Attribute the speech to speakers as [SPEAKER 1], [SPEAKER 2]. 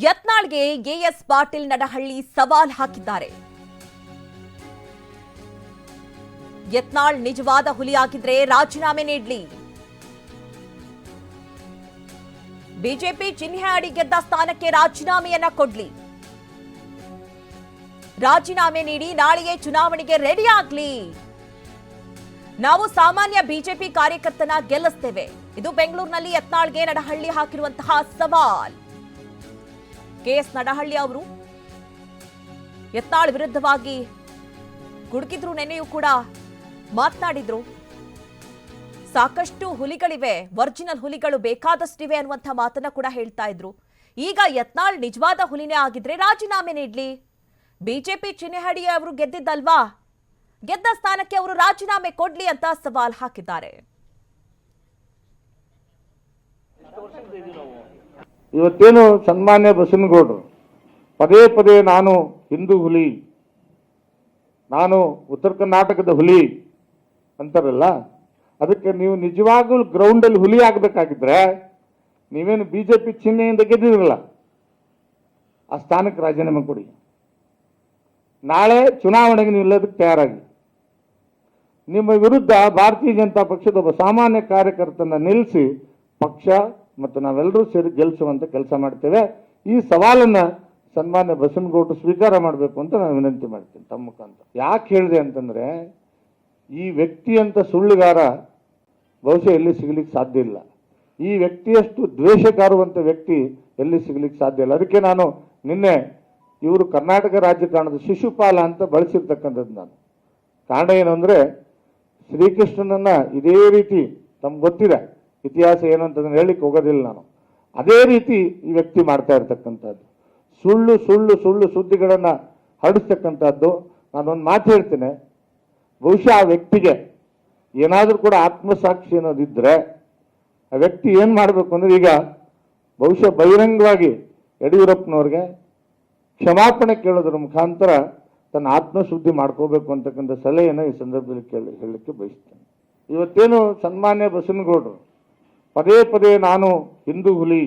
[SPEAKER 1] ಯತ್ನಾಳ್ಗೆ as Patil Nadahalli ಸವಾಲ್ ಹಾಕಿದ್ದಾರೆ. ಯತ್ನಾಳ್ ನಿಜವಾದ ಹುಲಿಯಾಗಿದ್ರೆ ರಾಜೀನಾಮೆ ನೀಡಲಿ. ಬಿಜೆಪಿ ಚಿಹ್ನೆ ಅಡಿ ಗೆದ್ದ ಸ್ಥಾನಕ್ಕೆ ರಾಜೀನಾಮೆಯನ್ನ ಕೊಡ್ಲಿ. ರಾಜೀನಾಮೆ ನೀಡಿ ನಾಳೆಯೇ ಚುನಾವಣೆಗೆ ರೆಡಿ ಆಗ್ಲಿ. ನಾವು ಸಾಮಾನ್ಯ ಬಿಜೆಪಿ ಕಾರ್ಯಕರ್ತನ ಗೆಲ್ಲಿಸ್ತೇವೆ. ಇದು ಬೆಂಗಳೂರಿನಲ್ಲಿ ಯತ್ನಾಳ್ಗೆ ನಡಹಳ್ಳಿ ಹಾಕಿರುವಂತಹ ಸವಾಲ್. ಕೆಎಸ್ ನಡಹಳ್ಳಿ ಅವರು ಯತ್ನಾಳ್ ವಿರುದ್ಧವಾಗಿ ಗುಡುಕಿದ್ರು, ನೆನೆಯೂ ಕೂಡ ಮಾತನಾಡಿದ್ರು. ಸಾಕಷ್ಟು ಹುಲಿಗಳಿವೆ ಒರಿಜಿನಲ್ ಹುಲಿಗಳು ಬೇಕಾದಷ್ಟಿವೆ ಅನ್ನುವಂಥ ಮಾತನ್ನ ಕೂಡ ಹೇಳ್ತಾ ಇದ್ರು. ಈಗ ಯತ್ನಾಳ್ ನಿಜವಾದ ಹುಲಿನೇ ಆಗಿದ್ರೆ ರಾಜೀನಾಮೆ ನೀಡ್ಲಿ. ಬಿಜೆಪಿ ಚಿನ್ನಹಡಿಯ ಅವರು ಗೆದ್ದಿದ್ದಲ್ವಾ? ಗೆದ್ದ ಸ್ಥಾನಕ್ಕೆ ಅವರು ರಾಜೀನಾಮೆ ಕೊಡ್ಲಿ ಅಂತ ಸವಾಲ್ ಹಾಕಿದ್ದಾರೆ.
[SPEAKER 2] ಇವತ್ತೇನು ಸನ್ಮಾನ್ಯ ಬಸನಗೌಡರು ಪದೇ ಪದೇ ನಾನು ಹಿಂದೂ ಹುಲಿ, ನಾನು ಉತ್ತರ ಕರ್ನಾಟಕದ ಹುಲಿ ಅಂತಾರಲ್ಲ, ಅದಕ್ಕೆ ನೀವು ನಿಜವಾಗ್ಲೂ ಗ್ರೌಂಡಲ್ಲಿ ಹುಲಿ ಆಗಬೇಕಾಗಿದ್ರೆ ನೀವೇನು ಬಿ ಜೆ ಪಿ ಚಿಹ್ನೆಯಿಂದ ಗೆದ್ದಿರಲ್ಲ ಆ ಸ್ಥಾನಕ್ಕೆ ರಾಜೀನಾಮೆ ಕೊಡಿ. ನಾಳೆ ಚುನಾವಣೆಗೆ ನೀವು ಇಲ್ಲದಕ್ಕೆ ತಯಾರಾಗಿ. ನಿಮ್ಮ ವಿರುದ್ಧ ಭಾರತೀಯ ಜನತಾ ಪಕ್ಷದ ಒಬ್ಬ ಸಾಮಾನ್ಯ ಕಾರ್ಯಕರ್ತನ ನಿಲ್ಲಿಸಿ ಪಕ್ಷ ಮತ್ತು ನಾವೆಲ್ಲರೂ ಸೇರಿ ಗೆಲ್ಲಿಸುವಂತ ಕೆಲಸ ಮಾಡ್ತೇವೆ. ಈ ಸವಾಲನ್ನ ಸನ್ಮಾನ್ಯ ಬಸನಗೌಡರು ಸ್ವೀಕಾರ ಮಾಡಬೇಕು ಅಂತ ನಾನು ವಿನಂತಿ ಮಾಡ್ತೀನಿ ತಮ್ಮ ಮುಖಾಂತರ. ಯಾಕೆ ಹೇಳಿದೆ ಅಂತಂದ್ರೆ, ಈ ವ್ಯಕ್ತಿ ಅಂತ ಸುಳ್ಳುಗಾರ ಬಹುಶಃ ಎಲ್ಲಿ ಸಿಗ್ಲಿಕ್ಕೆ ಸಾಧ್ಯ ಇಲ್ಲ. ಈ ವ್ಯಕ್ತಿಯಷ್ಟು ದ್ವೇಷಕಾರುವಂತ ವ್ಯಕ್ತಿ ಎಲ್ಲಿ ಸಿಗ್ಲಿಕ್ಕೆ ಸಾಧ್ಯ ಇಲ್ಲ. ಅದಕ್ಕೆ ನಾನು ನಿನ್ನೆ ಇವರು ಕರ್ನಾಟಕ ರಾಜಕಾರಣದ ಶಿಶುಪಾಲ ಅಂತ ಬಳಸಿರ್ತಕ್ಕಂಥದ್ದು ನಾನು. ಕಾರಣ ಏನು ಅಂದ್ರೆ, ಶ್ರೀಕೃಷ್ಣನನ್ನ ಇದೇ ರೀತಿ ತಮ್ಗೆ ಗೊತ್ತಿದೆ. ಇತಿಹಾಸ ಏನು ಅಂತಂದ್ರೆ ಹೇಳಿಕ್ಕೆ ಹೋಗೋದಿಲ್ಲ ನಾನು. ಅದೇ ರೀತಿ ಈ ವ್ಯಕ್ತಿ ಮಾಡ್ತಾ ಇರ್ತಕ್ಕಂಥದ್ದು. ಸುಳ್ಳು ಸುಳ್ಳು ಸುಳ್ಳು ಸುದ್ದಿಗಳನ್ನು ಹರಡಿಸ್ತಕ್ಕಂಥದ್ದು. ನಾನೊಂದು ಮಾತು ಹೇಳ್ತೇನೆ. ಬಹುಶಃ ಆ ವ್ಯಕ್ತಿಗೆ ಏನಾದರೂ ಕೂಡ ಆತ್ಮಸಾಕ್ಷಿ ಅನ್ನೋದಿದ್ರೆ ಆ ವ್ಯಕ್ತಿ ಏನು ಮಾಡಬೇಕು ಅಂದ್ರೆ ಈಗ ಬಹುಶಃ ಬಹಿರಂಗವಾಗಿ ಯಡಿಯೂರಪ್ಪನವ್ರಿಗೆ ಕ್ಷಮಾಪಣೆ ಕೇಳೋದ್ರ ಮುಖಾಂತರ ತನ್ನ ಆತ್ಮಶುದ್ಧಿ ಮಾಡ್ಕೋಬೇಕು ಅಂತಕ್ಕಂಥ ಸಲಹೆಯನ್ನು ಈ ಸಂದರ್ಭದಲ್ಲಿ ಕೇಳಿ ಹೇಳಲಿಕ್ಕೆ ಬಯಸ್ತೇನೆ. ಇವತ್ತೇನು ಸನ್ಮಾನ್ಯ ಬಸನಗೌಡರು ಪದೇ ಪದೇ ನಾನು ಹಿಂದೂ ಹುಲಿ